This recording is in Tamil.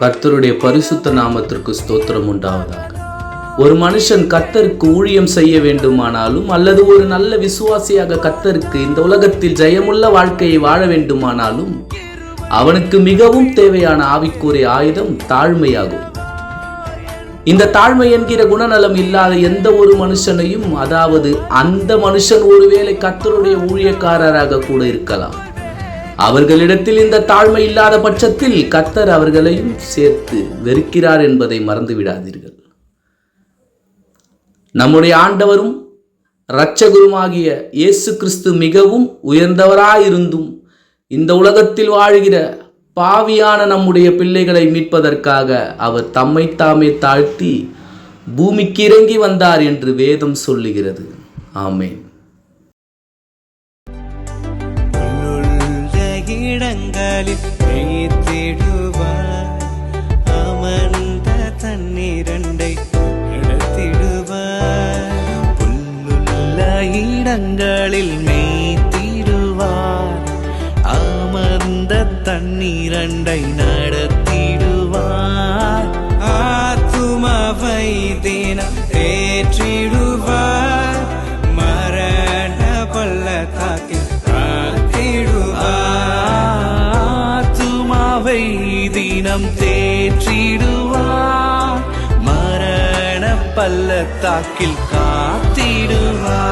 கர்த்தருடைய பரிசுத்த நாமத்திற்கு ஸ்தோத்திரம் உண்டாவதாக. ஒரு மனுஷன் கத்தருக்கு ஊழியம் செய்ய வேண்டுமானாலும் அல்லது ஒரு நல்ல விசுவாசியாக கத்தருக்கு இந்த உலகத்தில் ஜெயமுள்ள வாழ்க்கையை வாழ வேண்டுமானாலும் அவனுக்கு மிகவும் தேவையான ஆவிக்குரிய ஆயுதம் தாழ்மையாகும். இந்த தாழ்மை என்கிற குணநலம் இல்லாத எந்த ஒரு மனுஷனையும் அதாவது அந்த மனுஷன் ஒருவேளை கத்தருடைய ஊழியக்காரராக கூட இருக்கலாம். அவர்களிடத்தில் இந்த தாழ்மை இல்லாத பட்சத்தில் கத்தர் அவர்களையும் சேர்த்து வெறுக்கிறார் என்பதை மறந்து விடாதீர்கள். நம்முடைய ஆண்டவரும் இரட்சகுருமாகிய இயேசு கிறிஸ்து மிகவும் உயர்ந்தவராயிருந்தும் இந்த உலகத்தில் வாழ்கிற பாவியான நம்முடைய பிள்ளைகளை மீட்பதற்காக அவர் தம்மை தாமே தாழ்த்தி பூமிக்கு இறங்கி வந்தார் என்று வேதம் சொல்லுகிறது. ஆமேன். இடங்களில் வைத்திடுவார் அமர்ந்த தண்ணீரண்டை நடத்திடுவார் புல்லுள்ள இடங்களில் மேய்த்திடுவார். அமர்ந்த தண்ணீரண்டை நடத்திடுவார். ஆத்துமாவை தினம் ஏற்றிடு ஆத்துமாவை தினம் தேற்றிடுவார் மரண பள்ளத்தாக்கில் காத்திடுவார்